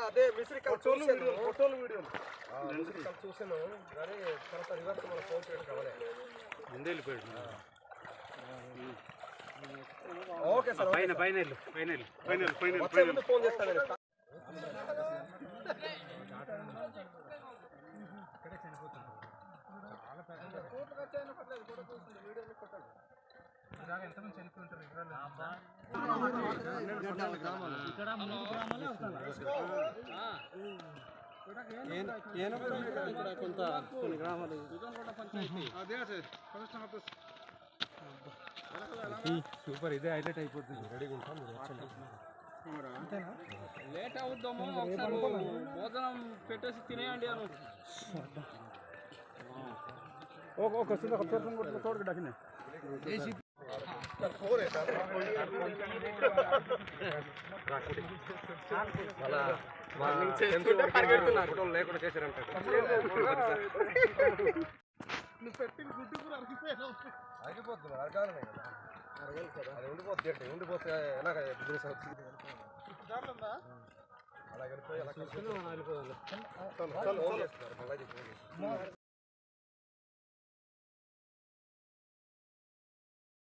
అదే. మిస్త్రీ కాల్ చూసాను. ఫోటోలు వీడియోలు మిస్త్రీ కాల్ చూసాను. కానీ తర్వాత రివర్స్ మన ఫోన్ చేయడం కావాలి. ముందే వెళ్ళిపోయాడు. ఓకే సార్ పైన పైన వెళ్ళు పైన పైన పైన ఫోన్ చేస్తాను నేను కొంత కొన్ని గ్రామాలు సూపర్ ఇదే హైలైట్ అయిపోతుంది రెడీగా ఉంటాం లేట్ అవుద్దాము ఒకసారి భోజనం పెట్టేసి తినేయండి అను. ఒక ఒక కూడా తోటకి డకినే. లేకుండా చేశారంట అరిగిపోతుంది అరగాలనే కదా అది ఉండిపోద్ది అంటే ఉండిపోతే ఎలాగ బిజినెస్ అవుతుంది అలా వెళ్ళిపోయి అలా కలిసి ఫోన్